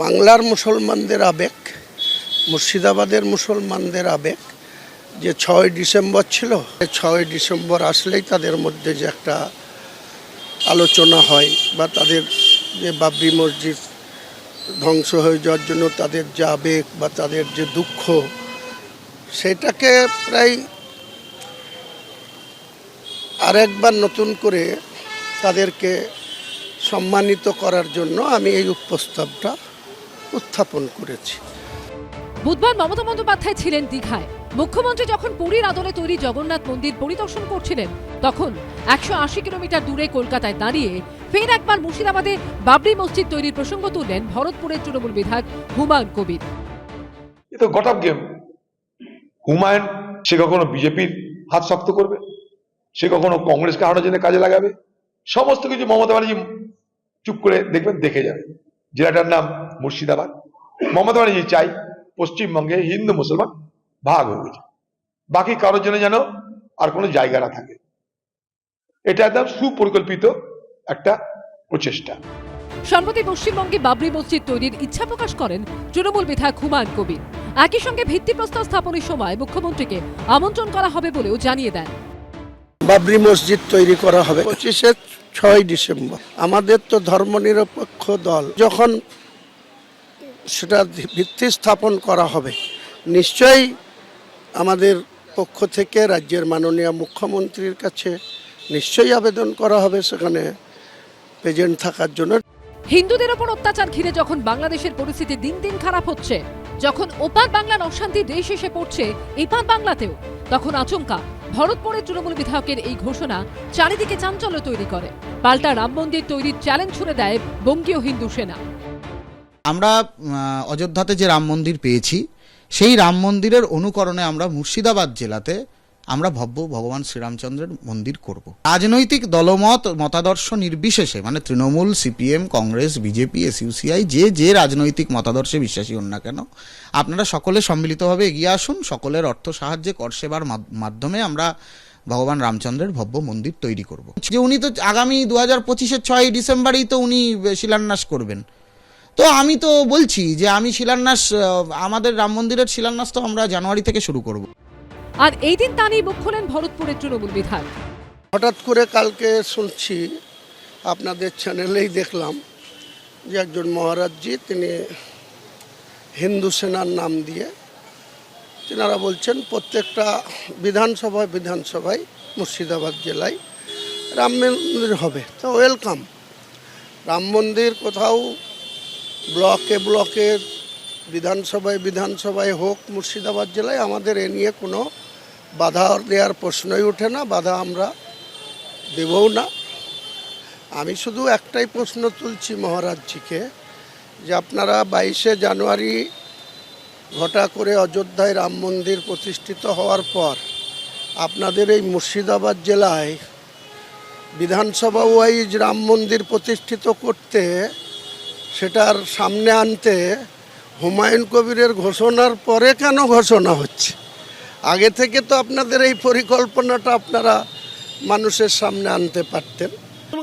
বাংলার মুসলমানদের আবেগ, মুর্শিদাবাদের মুসলমানদের আবেগ যে ছয় ডিসেম্বর ছিল ছয় ডিসেম্বর আসলেই তাদের মধ্যে যে একটা আলোচনা হয় বা তাদের যে বাবরি মসজিদ ধ্বংস হয়ে যাওয়ার জন্য তাদের যে আবেগ বা তাদের যে দুঃখ, সেটাকে প্রায় আরেকবার নতুন করে তাদেরকে সম্মানিত করার জন্য আমি এই প্রস্তাবটা উত্থাপন করেছি। বুধবার মমতা বন্দ্যোপাধ্যায় ছিলেন দীঘায়। মুখ্যমন্ত্রী যখন পুরীর আদলে তৈরি জগন্নাথ মন্দির পরিদর্শন করছিলেন তখন একশো আশি কিলোমিটার দূরে কলকাতায় দাঁড়িয়ে ফের একবার মুর্শিদাবাদে বাবরি মসজিদ তৈরির প্রসঙ্গ তুললেন ভরতপুরের তৃণমূল বিধায়ক হুমায়ুন কবির। এ তো গট অফ গেম। হুমায়ুন সে কখনো বিজেপির হাত শক্ত করবে? সে কখনো কংগ্রেসকে হারানোর জন্য কাজে লাগাবে? সমস্ত কিছু মমতা ব্যানার্জি চুপ করে দেখবেন দেখে যাবে। জেলাটার নাম মুর্শিদাবাদ। মমতা ব্যানার্জি চাই পশ্চিমবঙ্গে হিন্দু, মুসলমান ভাগ হয়ে গেছে। বাকি কারোর জন্য যেন আর কোনো জায়গা না থাকে। এটা একদম সুপরিকল্পিত একটা প্রচেষ্টা। সম্প্রতি পশ্চিমবঙ্গে বাবরি মসজিদ তৈরির ইচ্ছা প্রকাশ করেন তৃণমূল বিধায়ক হুমায়ুন কবির। একই সঙ্গে ভিত্তিপ্রস্তর স্থাপনের সময় মুখ্যমন্ত্রীকে আমন্ত্রণ করা হবে বলেও জানিয়ে দেন। বাবরি মসজিদ তৈরি করা হবে। পঁচিশে ছয় ডিসেম্বর। আমাদের তো ধর্মনিরপেক্ষ দল। যখন সেটা ভিত্তি স্থাপন করা হবে, নিশ্চয়ই আমাদের পক্ষ থেকে রাজ্যের মাননীয় মুখ্যমন্ত্রীর কাছে নিশ্চয়ই আবেদন করা হবে সেখানে প্রেজেন্ট থাকার জন্য। হিন্দুদের ওপর অত্যাচার ঘিরে যখন বাংলাদেশের পরিস্থিতি দিন দিন খারাপ হচ্ছে, যখন ওপার বাংলার অশান্তি দেশ এসে পড়ছে এপার বাংলাতেও, তখন আচমকা ভরতপুরের তৃণমূল বিধায়কের এই ঘোষণা চারিদিকে চাঞ্চল্য তৈরি করে। পাল্টা রাম মন্দির তৈরির চ্যালেঞ্জ ছুড়ে দেয় বঙ্গীয় হিন্দু সেনা। আমরা অযোধ্যাতে যে রাম মন্দির পেয়েছি, সেই রাম মন্দিরের অনুকরণে আমরা মুর্শিদাবাদ জেলাতে আমরা ভব্য ভগবান শ্রীরামচন্দ্রের মন্দির করব। রাজনৈতিক দলমত মতাদর্শ নির্বিশেষে মানে Trinamool, CPM, Congress, BJP, SUCI, যে যে রাজনৈতিক মতাদর্শে বিশ্বাসী হন না কেন, আপনারা সকলে সম্মিলিতভাবে এগিয়ে আসুন। সকলের অর্থ সাহায্যে কর সেবার মাধ্যমে আমরা ভগবান রামচন্দ্রের ভব্য মন্দির তৈরি করব। যে উনি তো আগামী দু হাজার পঁচিশের ছয় ডিসেম্বরেই তো উনি শিলান্যাস করবেন। তো আমি তো বলছি যে আমি শিলান্যাস আমাদের রাম মন্দিরের শিলান্যাস তো আমরা জানুয়ারি থেকে শুরু করব। আর এই দিন তা মুখ খোলেন ভরতপুরের তৃণমূল বিধায়ক। হঠাৎ করে কালকে শুনছি, আপনাদের চ্যানেলেই দেখলাম যে একজন মহারাজজি তিনি হিন্দু সেনার নাম দিয়ে তেনারা বলছেন, প্রত্যেকটা বিধানসভায় বিধানসভায়, মুর্শিদাবাদ জেলায় রাম মন্দির হবে। তো ওয়েলকাম। রাম মন্দির কোথাও ব্লকে ব্লকে, বিধানসভায় বিধানসভায় হোক, মুর্শিদাবাদ জেলায় আমাদের এ নিয়ে কোনো বাধা দেওয়ার প্রশ্নই ওঠে না, বাধা আমরা দেবও না। আমি শুধু একটাই প্রশ্ন তুলছি মহারাজজিকে যে আপনারা বাইশে জানুয়ারি ঘটা করে অযোধ্যায় রাম মন্দির প্রতিষ্ঠিত হওয়ার পর আপনাদের এই মুর্শিদাবাদ জেলায় বিধানসভা ওয়াইজ রাম মন্দির প্রতিষ্ঠিত করতে, সেটার সামনে আনতে হুমায়ুন কবিরের ঘোষণার পরে কেন ঘোষণা হচ্ছে? আগে থেকে তো আপনাদের এই পরিকল্পনাটা আপনারা মানুষের সামনে আনতে পারতেন।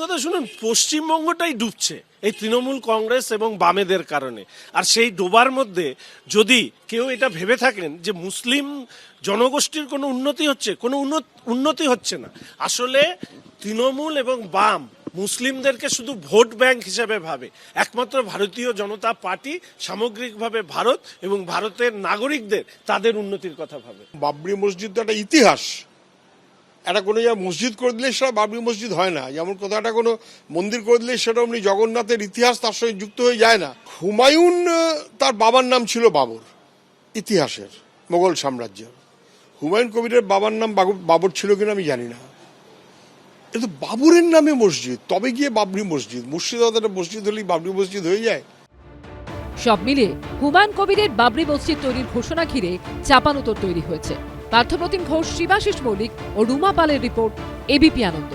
কথা শুনুন, পশ্চিমবঙ্গটাই ডুবছে এই তৃণমূল কংগ্রেস এবং বামেদের কারণে। আর সেই ডোবার মধ্যে যদি কেউ এটা ভেবে থাকেন যে মুসলিম জনগোষ্ঠীর কোনো উন্নতি হচ্ছে, কোনো উন্নতি হচ্ছে না, আসলে তৃণমূল এবং বাম মুসলিমদেরকে শুধু ভোট ব্যাংক হিসেবে ভাবে। একমাত্র ভারতীয় জনতা পার্টি সামগ্রিকভাবে ভারত এবং ভারতের নাগরিকদের তাদের উন্নতির কথা ভাবে। বাবরি মসজিদ একটা ইতিহাস। একটা কোনো জায়গায় মসজিদ করে দিলে সেটা বাবরি মসজিদ হয় না। যেমন কোথাও একটা কোনো মন্দির করে দিলে সেটা অমনি জগন্নাথের ইতিহাস তার সঙ্গে যুক্ত হয়ে যায় না। হুমায়ুন তার বাবার নাম ছিল বাবর, ইতিহাসের, মোগল সাম্রাজ্যের। হুমায়ুন কবিরের বাবার নাম বাবু- বাবর ছিল কিনা আমি জানি না। কিন্তু বাবুরের নামে মসজিদ। তবে গিয়ে বাবরি মসজিদ। মুর্শিদাবাদ একটা মসজিদ হলেই বাবরি মসজিদ হয়ে যায়। সব মিলিয়ে হুমায়ুন কবিরের বাবরি মসজিদ তৈরির ঘোষণা ঘিরে চাপানুতর তৈরি হয়েছে। পার্থপ্রতিম ঘোষ, শিবাশিস মৌলিক ও রুমা পালের রিপোর্ট এবিপি আনন্দ।